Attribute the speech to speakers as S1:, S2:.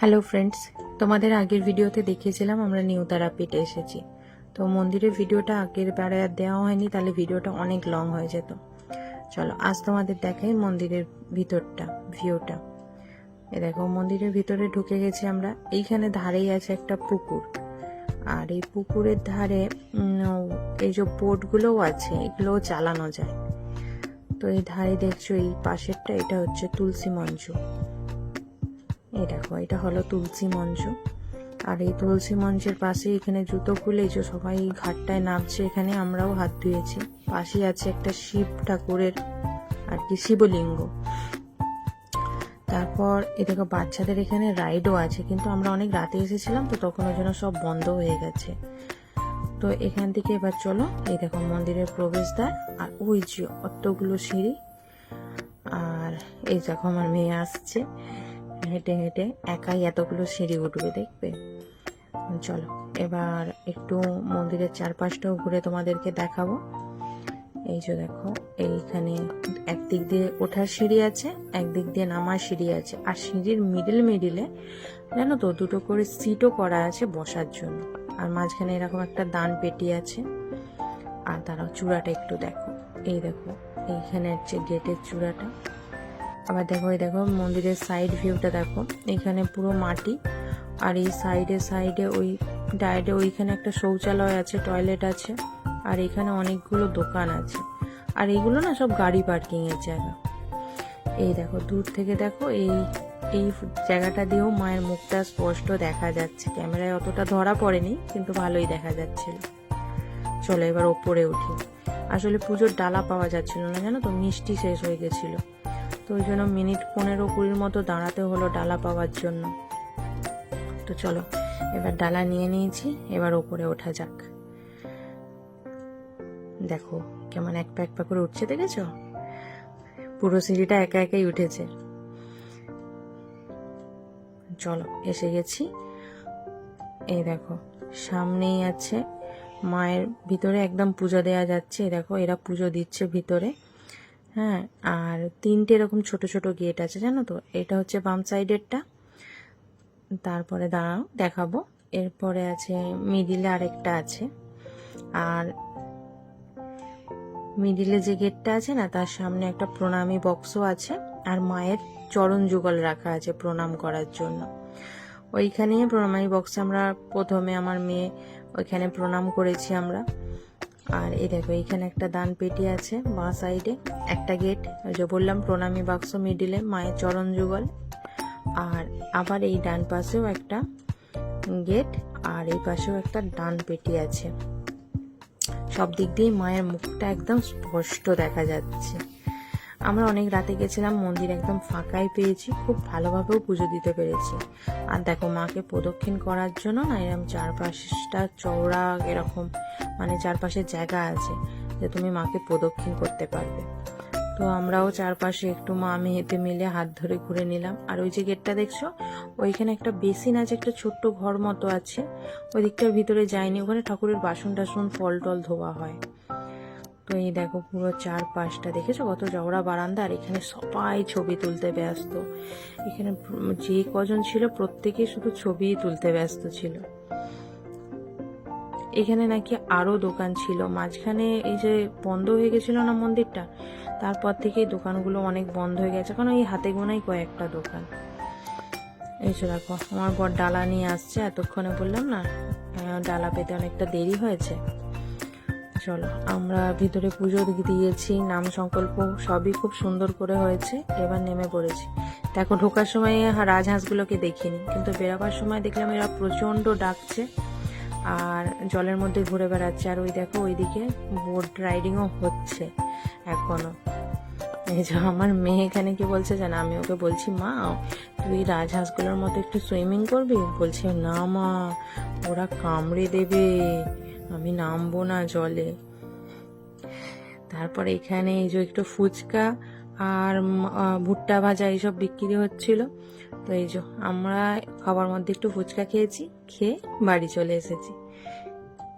S1: Hello friends তোমাদের আগের ভিডিওতে দেখিয়েছিলাম, আমরা নিউ তারাপীঠে এসেছি। তো মন্দিরের ভিডিওটা আগের বারে আর দেওয়া হয়নি, তাহলে ভিডিওটা অনেক লং হয়ে যেত। চলো, আজ তোমাদের দেখাই মন্দিরের ভিতরটা, ভিউটা। এ দেখো, মন্দিরের ভিতরে ঢুকে গেছি আমরা। এইখানে ধারেই আছে একটা পুকুর। আর এই পুকুরের ধারে এই যে বোটগুলোও আছে, এগুলোও চালানো যায়। তো এই ধারে দেখছ, এই পাশেরটা, এটা হচ্ছে তুলসী মঞ্চ। এই দেখো, এটা হলো তুলসী মঞ্চ। আর এই তুলসী মঞ্চের পাশে এখানে জুতো খুলে যে সবাই ঘাটটায় নামছে, এখানে আমরাও হাত ধুয়েছি। পাশে আছে একটা শিব ঠাকুরের আর কি শিবলিঙ্গ। তারপর এ দেখো, বাচ্চাদের এখানে রাইডও আছে, কিন্তু আমরা অনেক রাতে এসেছিলাম, তো তখন ওই জন্য সব বন্ধ হয়ে গেছে। তো এখান থেকে এবার চলো, এই দেখো মন্দিরের প্রবেশদ্বার আর ওই যে অতগুলো সিঁড়ি। আর এই দেখো, আমার মেয়ে আসছে। হেঁটে হেঁটে একাই এতগুলো সিঁড়ি উঠবে দেখবে? চলো, এবার একটু মন্দিরের চারপাশটাও ঘুরে তোমাদেরকে দেখাবো। এই যে দেখো, এইখানে একদিক দিয়ে ওঠার সিঁড়ি আছে, একদিক দিয়ে নামার সিঁড়ি আছে। আর সিঁড়ির মিডিল মিডিলে জানো তো, দুটো করে সিটও করা আছে বসার জন্য। আর মাঝখানে এরকম একটা দান পেটি আছে। আর তারাও চূড়াটা একটু দেখো। এই দেখো, এইখানে হচ্ছে গেটের চূড়াটা। আবার দেখো, এই দেখো, মন্দিরের সাইড ভিউটা দেখো। এখানে পুরো মাটি, আর এই সাইডে সাইডে ওই ডায়েটে ওইখানে একটা শৌচালয় আছে টয়লেট আছে, আর এখানে অনেকগুলো দোকান আছে। আর এইগুলো না সব গাড়ি পার্কিং এর জায়গা। এই দেখো, দূর থেকে দেখো, এই এই জায়গাটা দিয়েও মায়ের মুখটা স্পষ্ট দেখা যাচ্ছে। ক্যামেরায় অতটা ধরা পড়েনি, কিন্তু ভালোই দেখা যাচ্ছিল। চলো এবার ওপরে উঠি। আসলে পুজোর ডালা পাওয়া যাচ্ছিল না, জানো তো? মিষ্টি শেষ হয়ে গেছিল। তো ওই জন্য মিনিট পনেরো কুড়ির মতো দাঁড়াতে হলো ডালা পাওয়ার জন্য। তো চলো, এবার ডালা নিয়ে নিয়েছি, এবার ওপরে ওঠা যাক। দেখো, কেমন এক পা এক পা করে উঠছে, দেখেছ? পুরো সিঁড়িটা একা একাই উঠেছে। চলো, এসে গেছি। এই দেখো, সামনেই আছে মায়ের, ভিতরে একদম পুজো দেওয়া যাচ্ছে। দেখো, এরা পুজো দিচ্ছে ভিতরে। হ্যাঁ আর তিনটে এরকম ছোট ছোট গেট আছে, জানো তো? এটা হচ্ছে বাম সাইডেরটা তারপরে দাঁড়াও, দেখাবো। এরপরে আছে মিডিলে আরেকটা আছে। আর মিডিলে যে গেটটা আছে না, তার সামনে একটা প্রণামী বক্সও আছে। আর মায়ের চরণ যুগল রাখা আছে প্রণাম করার জন্য। ওইখানে প্রণামী বক্সে আমরা প্রথমে আমার মেয়ে, ওইখানে প্রণাম করেছি আমরা। আর এই দেখো এইখানে একটা দান পেটি আছে বাঁ সাইডে। একটা গেট, ওই যে বললাম, প্রণামী বাক্স মিডিলে, মায়ের চরণ যুগল। আর আবার এই ডান পাশেও একটা গেট, আর এই পাশেও একটা ডান পেটি আছে। সব দিক দিয়ে মায়ের মুখটা একদম স্পষ্ট দেখা যাচ্ছে। আমরা অনেক রাতে গেছিলাম, মন্দির একদম ফাঁকাই পেয়েছি, খুব ভালোভাবেও পুজো দিতে পেরেছি। আর দেখো, মাকে প্রদক্ষিণ করার জন্য না এরকম চারপাশটা চওড়া এরকম মানে চারপাশে জায়গা আছে যে তুমি মাকে প্রদক্ষিণ করতে পারবে। তো আমরাও চারপাশে একটু মা আমি হেঁটে মিলে হাত ধরে ঘুরে নিলাম। আর ওই যে গেটটা দেখছ, ওইখানে একটা বেসিন আছে, একটা ছোট্ট ঘর মতো আছে। ওই দিকটার ভিতরে যায়নি ওখানে ঠাকুরের বাসন টাসন, ফল টল ধোয়া হয়। তো এই দেখো পুরো চারপাশটা। দেখেছ কত চওড়া বারান্দা? আর এখানে সবাই ছবি তুলতে ব্যস্ত। এখানে যে কজন ছিল, প্রত্যেকেই শুধু ছবি তুলতে ব্যস্ত ছিল। এখানে নাকি আরও দোকান ছিল। মাঝখানে এই যে বন্ধ হয়ে গেছিল না মন্দিরটা? তারপর থেকে দোকানগুলো অনেক বন্ধ হয়ে গেছে। কারণ এই হাতে গোনাই কয়েকটা দোকান। এই যে দেখো, আমার বর ডালা নিয়ে আসছে। এতক্ষণে বললাম না ডালা পেতে অনেকটা দেরি হয়েছে। চলো, আমরা ভিতরে পুজো দিয়েছি, নাম সংকল্প সবই খুব সুন্দর করে হয়েছে। এবার নেমে পড়েছি। দেখো, ঢোকার সময় রাজহাঁসগুলোকে দেখিনি। কিন্তু বেরাবার সময় দেখলাম এরা প্রচণ্ড ডাকছে। আর জলের মধ্যে ঘুরে বেড়াচ্ছে। আর ওই দেখো, ওইদিকে বোট রাইডিংও হচ্ছে এখনও। এই যে আমার মেয়ে এখানে কি বলছে জানো? আমি ওকে বলছি, মা, তুই রাজহাঁসগুলোর মতো একটু সুইমিং করবি? বলছে, না মা, ওরা কামড়ে দেবে। আমি নামবো না জলে। তারপর এখানে এই যে একটু ফুচকা আর ভুট্টা ভাজা এইসব বিক্রি হচ্ছিল। তো এই যে আমরা খাবার মধ্যে একটু ফুচকা খেয়েছি, খেয়ে বাড়ি চলে এসেছি।